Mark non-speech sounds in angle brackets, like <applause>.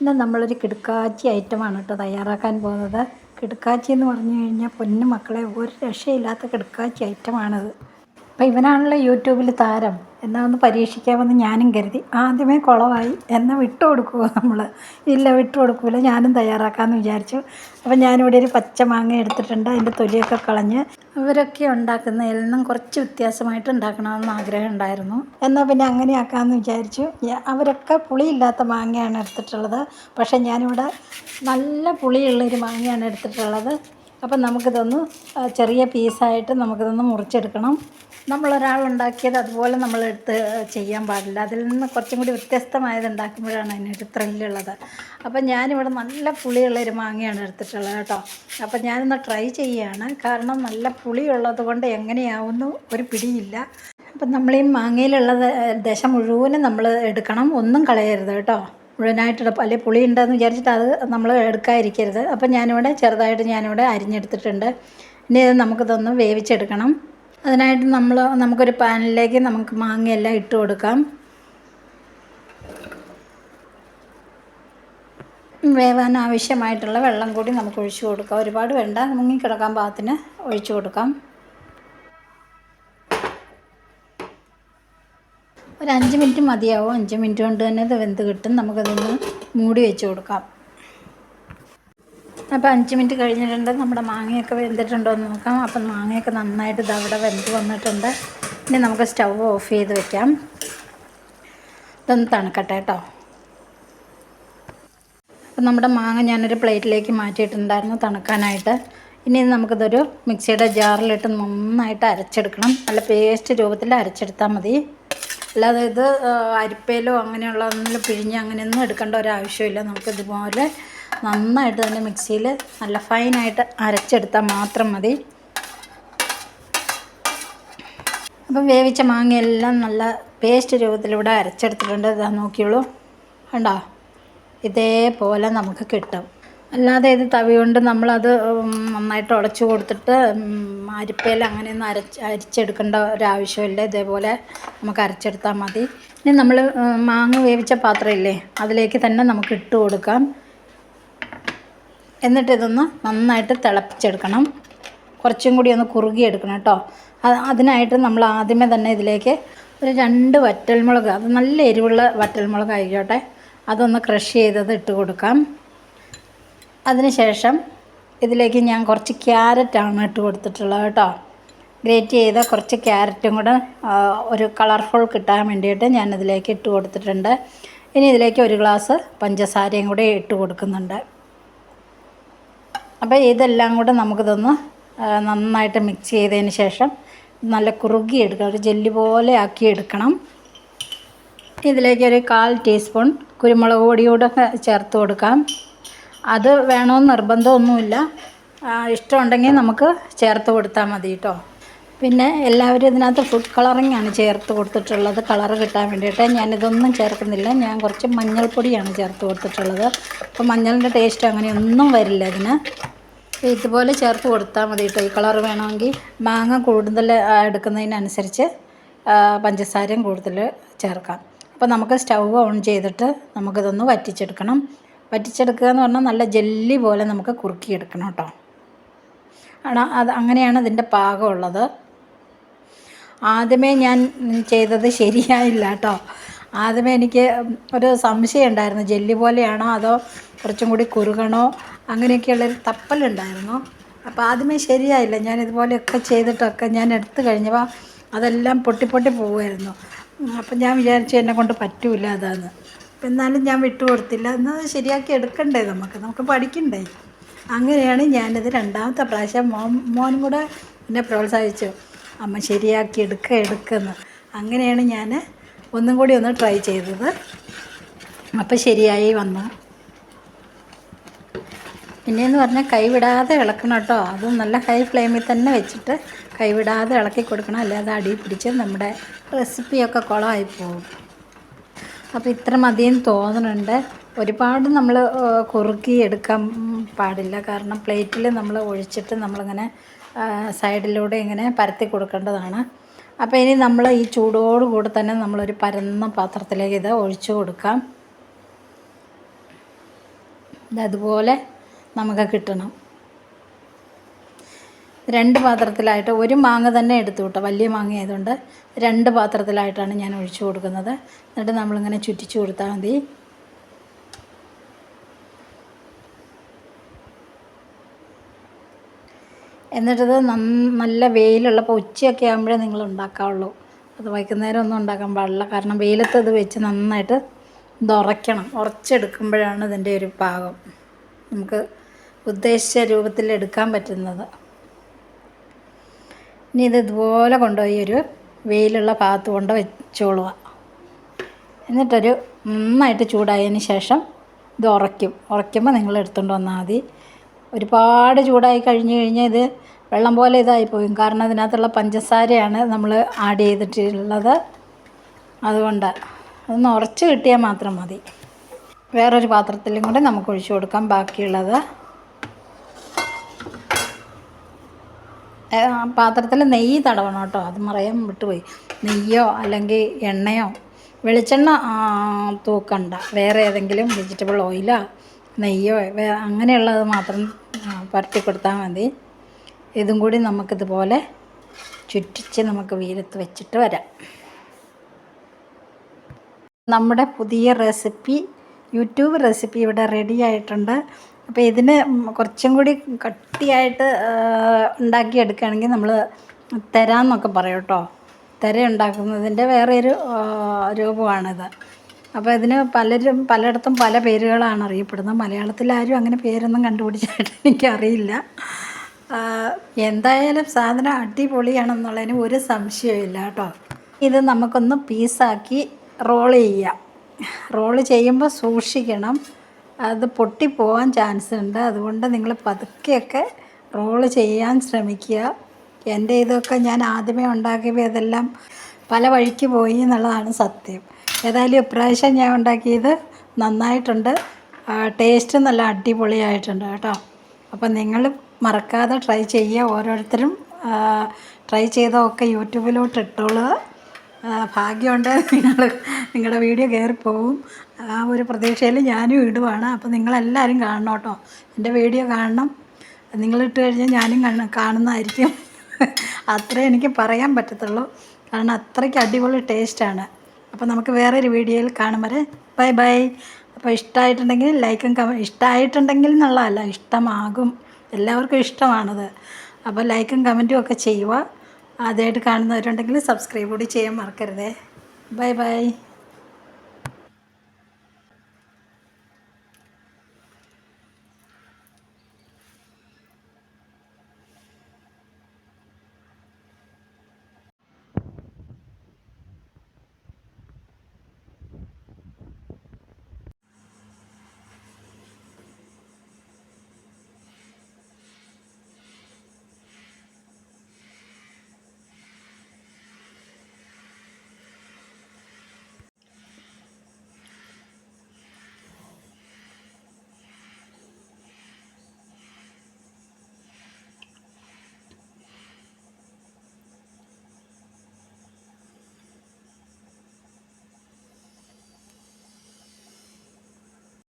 ഇന്ന് നമ്മളൊരു കിടുക്കാച്ചി ഐറ്റമാണ് കേട്ടോ തയ്യാറാക്കാൻ പോകുന്നത്. കിടുക്കാച്ചി എന്ന് പറഞ്ഞു കഴിഞ്ഞാൽ പൊന്നു മക്കളെ ഒരു രക്ഷയില്ലാത്ത കിടുക്കാച്ചി ഐറ്റമാണത്. അപ്പോൾ ഇവനാണല്ലോ യൂട്യൂബിൽ താരം. എന്നാൽ ഒന്ന് പരീക്ഷിക്കാമെന്ന് ഞാനും കരുതി. ആദ്യമേ കുളമായി എന്നാൽ വിട്ടു കൊടുക്കുമോ നമ്മൾ ഇല്ല വിട്ടു കൊടുക്കില്ല ഞാനും തയ്യാറാക്കാമെന്ന് വിചാരിച്ചു. അപ്പം ഞാനിവിടെ ഒരു പച്ച മാങ്ങ എടുത്തിട്ടുണ്ട്. അതിന്റെ തൊലിയൊക്കെ കളഞ്ഞ് ഇവരൊക്കെ ഉണ്ടാക്കുന്ന നിന്നും കുറച്ച് വ്യത്യാസമായിട്ട് ഉണ്ടാക്കണമെന്ന് ആഗ്രഹം ഉണ്ടായിരുന്നു. എന്നാൽ പിന്നെ അങ്ങനെ ആക്കാമെന്ന് വിചാരിച്ചു അവരൊക്കെ പുളിയില്ലാത്ത മാങ്ങയാണ് എടുത്തിട്ടുള്ളത്. പക്ഷേ ഞാനിവിടെ നല്ല പുളിയുള്ളൊരു മാങ്ങയാണ് എടുത്തിട്ടുള്ളത്. അപ്പം നമുക്കിതൊന്ന് ചെറിയ പീസായിട്ട് നമുക്കിതൊന്ന് മുറിച്ചെടുക്കണം. നമ്മളൊരാളുണ്ടാക്കിയത് അതുപോലെ നമ്മളെടുത്ത് ചെയ്യാൻ പാടില്ല. അതിൽ നിന്ന് കുറച്ചും കൂടി വ്യത്യസ്തമായത് ഉണ്ടാക്കുമ്പോഴാണ് അതിനൊരു ത്രില്ലുള്ളത് അപ്പം ഞാനിവിടെ നല്ല പുളിയുള്ള ഒരു മാങ്ങയാണ് എടുത്തിട്ടുള്ളത് കേട്ടോ. അപ്പം ഞാനൊന്ന് ട്രൈ ചെയ്യുകയാണ് കാരണം നല്ല പുളിയുള്ളത് കൊണ്ട് എങ്ങനെയാവുന്നു ഒരു പിടിയില്ല. അപ്പം നമ്മൾ ഈ മാങ്ങയിലുള്ള ദശ മുഴുവനും നമ്മൾ എടുക്കണം. ഒന്നും കളയരുത് കേട്ടോ. മുഴുവനായിട്ട് അല്ലെങ്കിൽ പുളി ഉണ്ടെന്ന് വിചാരിച്ചിട്ട് അത് നമ്മൾ എടുക്കാതിരിക്കരുത്. അപ്പം ഞാനിവിടെ ചെറുതായിട്ട് ഞാനിവിടെ അരിഞ്ഞെടുത്തിട്ടുണ്ട്. ഇനി ഇത് നമുക്കിതൊന്ന് വേവിച്ചെടുക്കണം. അതിനായിട്ട് നമ്മൾ നമുക്കൊരു പാനിലേക്ക് നമുക്ക് മാങ്ങയെല്ലാം ഇട്ട് കൊടുക്കാം. വേവാൻ ആവശ്യമായിട്ടുള്ള വെള്ളം കൂടി നമുക്ക് ഒഴിച്ചു കൊടുക്കാം. ഒരുപാട് വേണ്ട മുങ്ങിക്കിടക്കാൻ പാകത്തിന് ഒഴിച്ചു കൊടുക്കാം. ഒരു അഞ്ച് മിനിറ്റ് മതിയാവും. അഞ്ച് മിനിറ്റ് കൊണ്ട് തന്നെ ഇത് വെന്ത് കിട്ടും. നമുക്കതൊന്ന് മൂടി വെച്ച് കൊടുക്കാം. അപ്പോൾ അഞ്ച് മിനിറ്റ് കഴിഞ്ഞിട്ടുണ്ട്. നമ്മുടെ മാങ്ങയൊക്കെ വെന്തിട്ടുണ്ടോ എന്ന് നോക്കാം. അപ്പം മാങ്ങയൊക്കെ നന്നായിട്ട് ഇത് അവിടെ വെന്ത് വന്നിട്ടുണ്ട്. ഇനി നമുക്ക് സ്റ്റൗ ഓഫ് ചെയ്ത് വെക്കാം. ഇതൊന്ന് തണുക്കട്ടെ കേട്ടോ. അപ്പം നമ്മുടെ മാങ്ങ ഞാനൊരു പ്ലേറ്റിലേക്ക് മാറ്റിയിട്ടുണ്ടായിരുന്നു തണുക്കാനായിട്ട്. ഇനി നമുക്കിതൊരു മിക്സിയുടെ ജാറിലിട്ട് നന്നായിട്ട് അരച്ചെടുക്കണം. നല്ല പേസ്റ്റ് രൂപത്തിൽ അരച്ചെടുത്താൽ മതി. അല്ലാതെ ഇത് അരിപ്പയിലോ അങ്ങനെയുള്ള പിഴിഞ്ഞ് അങ്ങനെയൊന്നും എടുക്കേണ്ട ഒരാവശ്യമില്ല നമുക്കിതുപോലെ നന്നായിട്ട് തന്നെ മിക്സിയിൽ നല്ല ഫൈനായിട്ട് അരച്ചെടുത്താൽ മാത്രം മതി. അപ്പം വേവിച്ച മാങ്ങയെല്ലാം നല്ല പേസ്റ്റ് രൂപത്തിൽ ഇവിടെ അരച്ചെടുത്തിട്ടുണ്ട്. ഇതാ നോക്കിയോളൂ കണ്ടോ? ഇതേപോലെ നമുക്ക് കിട്ടും. അല്ലാതെ ഇത് തവി കൊണ്ട് നമ്മളത് നന്നായിട്ട് ഉടച്ചു കൊടുത്തിട്ട് അരിപ്പയിൽ അങ്ങനെയൊന്നും അരച്ച് അരിച്ചെടുക്കേണ്ട ഒരാവശ്യമില്ല. ഇതേപോലെ നമുക്ക് അരച്ചെടുത്താൽ മതി. ഇനി നമ്മൾ മാങ്ങ വേവിച്ച പാത്രമില്ലേ അതിലേക്ക് തന്നെ നമുക്ക് ഇട്ട് കൊടുക്കാം. എന്നിട്ട് ഇതൊന്ന് നന്നായിട്ട് തിളപ്പിച്ചെടുക്കണം. കുറച്ചും കൂടി ഒന്ന് കുറുകിയെടുക്കണം കേട്ടോ. അത് അതിനായിട്ട് നമ്മൾ ആദ്യമേ തന്നെ ഇതിലേക്ക് ഒരു രണ്ട് വറ്റൽമുളക് അത് നല്ല എരിവുള്ള വറ്റൽമുളക് ആയിക്കോട്ടെ അതൊന്ന് ക്രഷ് ചെയ്തത് ഇട്ട് കൊടുക്കാം. അതിനുശേഷം ഇതിലേക്ക് ഞാൻ കുറച്ച് ക്യാരറ്റാണ് ഇട്ട് കൊടുത്തിട്ടുള്ളത് കേട്ടോ. ഗ്രേറ്റ് ചെയ്ത കുറച്ച് ക്യാരറ്റും കൂടെ ഒരു കളർഫുൾ കിട്ടാൻ വേണ്ടിയിട്ട് ഞാൻ ഇതിലേക്ക് ഇട്ട് കൊടുത്തിട്ടുണ്ട്. ഇനി ഇതിലേക്ക് ഒരു ഗ്ലാസ് പഞ്ചസാരയും കൂടെ ഇട്ട് കൊടുക്കുന്നുണ്ട്. അപ്പോൾ ഇതെല്ലാം കൂടെ നമുക്കിതൊന്ന് നന്നായിട്ട് മിക്സ് ചെയ്തതിന് ശേഷം നല്ല കുറുകി എടുക്കണം ഒരു ജെല്ലി പോലെ ആക്കി എടുക്കണം. ഇതിലേക്ക് ഒരു കാൽ ടീസ്പൂൺ കുരുമുളക് പൊടി കൂടെ ചേർത്ത് കൊടുക്കാം. അത് വേണമെന്ന് നിർബന്ധമൊന്നുമില്ല. ഇഷ്ടമുണ്ടെങ്കിൽ നമുക്ക് ചേർത്ത് കൊടുത്താൽ മതി കേട്ടോ. പിന്നെ എല്ലാവരും ഇതിനകത്ത് ഫുഡ് കളറിങ്ങാണ് ചേർത്ത് കൊടുത്തിട്ടുള്ളത്. കളറ് കിട്ടാൻ വേണ്ടിയിട്ട്. ഞാനിതൊന്നും ചേർക്കുന്നില്ല. ഞാൻ കുറച്ച് മഞ്ഞൾപ്പൊടിയാണ് ചേർത്ത് കൊടുത്തിട്ടുള്ളത്. അപ്പോൾ മഞ്ഞളിന്റെ ടേസ്റ്റ് അങ്ങനെയൊന്നും വരില്ല അപ്പോൾ ഇതുപോലെ ചേർത്ത് കൊടുത്താൽ മതി കേട്ടോ ഈ കളർ വേണമെങ്കിൽ മാങ്ങ കൂടുതൽ എടുക്കുന്നതിനനുസരിച്ച് പഞ്ചസാരയും കൂടുതൽ ചേർക്കാം. അപ്പോൾ നമുക്ക് സ്റ്റൗ ഓൺ ചെയ്തിട്ട് നമുക്കിതൊന്ന് വറ്റിച്ചെടുക്കണം. വറ്റിച്ചെടുക്കുക എന്ന് പറഞ്ഞാൽ നല്ല ജെല്ലി പോലെ നമുക്ക് കുറുക്കിയെടുക്കണം കേട്ടോ ആണ് അത് അങ്ങനെയാണ് ഇതിന്റെ പാകമുള്ളത് ആദ്യമേ ഞാൻ ചെയ്തത് ശരിയായില്ല കേട്ടോ. ആദ്യമേ എനിക്ക് ഒരു സംശയം ഉണ്ടായിരുന്നു. ജെല്ലി പോലെയാണോ അതോ കുറച്ചും കൂടി കുറുകണോ? അങ്ങനെയൊക്കെയുള്ളൊരു തപ്പലുണ്ടായിരുന്നു. അപ്പോൾ ആദ്യമേ ശരിയായില്ല. ഞാൻ ഇതുപോലെയൊക്കെ ചെയ്തിട്ടൊക്കെ ഞാൻ എടുത്തു കഴിഞ്ഞപ്പോൾ അതെല്ലാം പൊട്ടി പൊട്ടി പോകുമായിരുന്നു അപ്പം ഞാൻ വിചാരിച്ചു എന്നെ കൊണ്ട് പറ്റൂല അതാന്ന്. അപ്പം എന്നാലും ഞാൻ വിട്ടുകൊടുത്തില്ല എന്നാൽ ശരിയാക്കി എടുക്കണ്ടേ നമുക്ക്? നമുക്ക് പഠിക്കണ്ടേ? അങ്ങനെയാണ് ഞാനിത് രണ്ടാമത്തെ പ്രാവശ്യം മോൻ മോനും കൂടെ എന്നെ പ്രോത്സാഹിച്ചു അമ്മ ശരിയാക്കി എടുക്കുക എടുക്കുന്നു. അങ്ങനെയാണ് ഞാൻ ഒന്നും കൂടി ഒന്ന് ട്രൈ ചെയ്തത്. അപ്പം ശരിയായി വന്നു. പിന്നെയെന്ന് പറഞ്ഞാൽ കൈവിടാതെ ഇളക്കണം കേട്ടോ. അതും നല്ല ഹൈ ഫ്ലെയിമിൽ തന്നെ വെച്ചിട്ട് കൈവിടാതെ ഇളക്കി കൊടുക്കണം. അല്ലാതെ അടി പിടിച്ച് നമ്മുടെ റെസിപ്പിയൊക്കെ കുളമായി പോകും. അപ്പോൾ ഇത്ര മതിയെന്ന് തോന്നുന്നുണ്ട്. ഒരുപാട് നമ്മൾ കുറുക്കി എടുക്കാൻ പാടില്ല. കാരണം പ്ലേറ്റിൽ നമ്മൾ ഒഴിച്ചിട്ട് നമ്മളിങ്ങനെ സൈഡിലൂടെ ഇങ്ങനെ പരത്തി കൊടുക്കേണ്ടതാണ്. അപ്പോൾ ഇനി നമ്മൾ ഈ ചൂടോടുകൂടി തന്നെ നമ്മളൊരു പരന്ന പാത്രത്തിലേക്ക് ഇത് ഒഴിച്ചു കൊടുക്കാം. ഇത് അതുപോലെ നമുക്ക് കിട്ടണം. രണ്ട് പാത്രത്തിലായിട്ട് ഒരു മാങ്ങ തന്നെ എടുത്തു കിട്ടാം. വലിയ മാങ്ങ ആയതുകൊണ്ട് രണ്ട് പാത്രത്തിലായിട്ടാണ് ഞാൻ ഒഴിച്ചു കൊടുക്കുന്നത്. എന്നിട്ട് നമ്മളിങ്ങനെ ചുറ്റിച്ചു കൊടുത്താൽ മതി. എന്നിട്ടത് നല്ല വെയിലുള്ളപ്പോൾ ഉച്ചയൊക്കെ ആകുമ്പോഴേ നിങ്ങൾ ഉണ്ടാക്കാവുള്ളൂ. അത് വൈകുന്നേരം ഒന്നും ഉണ്ടാക്കാൻ പാടില്ല. കാരണം വെയിലത്ത് അത് വെച്ച് നന്നായിട്ട് ഇതുറയ്ക്കണം ഉറച്ചെടുക്കുമ്പോഴാണ് ഇതിന്റെ ഒരു പാകം. നമുക്ക് ഉദ്ദേശിച്ച രൂപത്തിൽ എടുക്കാൻ പറ്റുന്നത്. ഇനി ഇത് ഇതുപോലെ കൊണ്ടുപോയി ഒരു വെയിലുള്ള ഭാഗത്ത് കൊണ്ട് വെച്ചോളുക. എന്നിട്ടൊരു നന്നായിട്ട് ചൂടായതിന് ശേഷം ഇത് ഉറയ്ക്കും. ഉറയ്ക്കുമ്പോൾ നിങ്ങൾ എടുത്തുകൊണ്ട് വന്നാൽ മതി. ഒരുപാട് ചൂടായി കഴിഞ്ഞ് കഴിഞ്ഞാൽ ഇത് വെള്ളം പോലെ ഇതായി പോകും കാരണം അതിനകത്തുള്ള പഞ്ചസാരയാണ് നമ്മൾ ആഡ് ചെയ്തിട്ടുള്ളത്. അതുകൊണ്ട് അതൊന്ന് ഉറച്ച് കിട്ടിയാൽ മാത്രം മതി. വേറൊരു പാത്രത്തിലും കൂടെ നമുക്ക് ഒഴിച്ചു കൊടുക്കാം ബാക്കിയുള്ളത്. പാത്രത്തിൽ നെയ്യ് തടവണം കേട്ടോ. അത് മറയാൻ വിട്ടുപോയി. നെയ്യോ അല്ലെങ്കിൽ എണ്ണയോ വെളിച്ചെണ്ണ തൂക്കണ്ട. വേറെ ഏതെങ്കിലും വെജിറ്റബിൾ ഓയിലോ നെയ്യോ അങ്ങനെയുള്ളത് മാത്രം പരട്ടി കൊടുത്താൽ മതി. ഇതും കൂടി നമുക്കിതുപോലെ ചുറ്റിച്ച് നമുക്ക് വെയിലത്ത് വെച്ചിട്ട് വരാം. നമ്മുടെ പുതിയ റെസിപ്പി യൂട്യൂബ് റെസിപ്പി ഇവിടെ റെഡി ആയിട്ടുണ്ട്. അപ്പോൾ ഇതിന് കുറച്ചും കൂടി കട്ടിയായിട്ട് ഉണ്ടാക്കിയെടുക്കുകയാണെങ്കിൽ നമ്മൾ തരാമെന്നൊക്കെ പറയും കേട്ടോ. തെര ഉണ്ടാക്കുന്നതിന്റെ ഒരു രൂപമാണിത്. അപ്പോൾ ഇതിന് പലരും പലയിടത്തും പല പേരുകളാണ് അറിയപ്പെടുന്നത്. മലയാളത്തിൽ ആരും അങ്ങനെ പേരൊന്നും കണ്ടുപിടിച്ചായിട്ട് <laughs> എനിക്കറിയില്ല. എന്തായാലും സാധനം അടിപൊളിയാണെന്നുള്ളതിന് ഒരു സംശയമില്ല കേട്ടോ. ഇത് നമുക്കൊന്ന് പീസാക്കി റോൾ ചെയ്യാം. റോൾ ചെയ്യുമ്പോൾ സൂക്ഷിക്കണം. അത് പൊട്ടിപ്പോകാൻ ചാൻസ് ഉണ്ട്. അതുകൊണ്ട് നിങ്ങൾ പതുക്കെയൊക്കെ റോൾ ചെയ്യാൻ ശ്രമിക്കുക. എന്റെ ഇതൊക്കെ ഞാൻ ആദ്യമേ ഉണ്ടാക്കിയപ്പോൾ ഇതെല്ലാം പല വഴിക്ക് പോയി എന്നുള്ളതാണ് സത്യം. ഏതായാലും ഇപ്രാവശ്യം ഞാൻ ഉണ്ടാക്കിയത് നന്നായിട്ടുണ്ട്. ടേസ്റ്റ് നല്ല അടിപൊളിയായിട്ടുണ്ട് കേട്ടോ. അപ്പം നിങ്ങൾ മറക്കാതെ ട്രൈ ചെയ്യുക. ഓരോരുത്തരും ട്രൈ ചെയ്തൊക്കെ യൂട്യൂബിലോട്ട് ഇട്ടോളുക ഭാഗ്യമുണ്ട് നിങ്ങൾ നിങ്ങളുടെ വീഡിയോ കയറിപ്പോവും. ആ ഒരു പ്രതീക്ഷയിൽ ഞാനും ഇടുവാണ്. അപ്പോൾ നിങ്ങളെല്ലാവരും കാണണം കേട്ടോ. എന്റെ വീഡിയോ കാണണം. നിങ്ങളിട്ട് കഴിഞ്ഞാൽ ഞാനും കാണ കാണുന്നതായിരിക്കും. അത്രേ എനിക്ക് പറയാൻ പറ്റത്തുള്ളൂ. കാരണം അത്രയ്ക്ക് അടിപൊളി ടേസ്റ്റാണ് അപ്പോൾ നമുക്ക് വേറൊരു വീഡിയോയിൽ കാണും. വരെ ബൈ ബൈ. അപ്പോൾ ഇഷ്ടമായിട്ടുണ്ടെങ്കിൽ ലൈക്കും കമ ഇഷ്ടമായിട്ടുണ്ടെങ്കിൽ എന്നുള്ളതല്ല ഇഷ്ടമാകും. എല്ലാവർക്കും ഇഷ്ടമാണത്. അപ്പോൾ ലൈക്കും കമന്റും ഒക്കെ ചെയ്യുക. ആദ്യമായിട്ട് കാണുന്നവരുണ്ടെങ്കിൽ സബ്സ്ക്രൈബ് കൂടി ചെയ്യാൻ മറക്കരുതേ. Bye bye.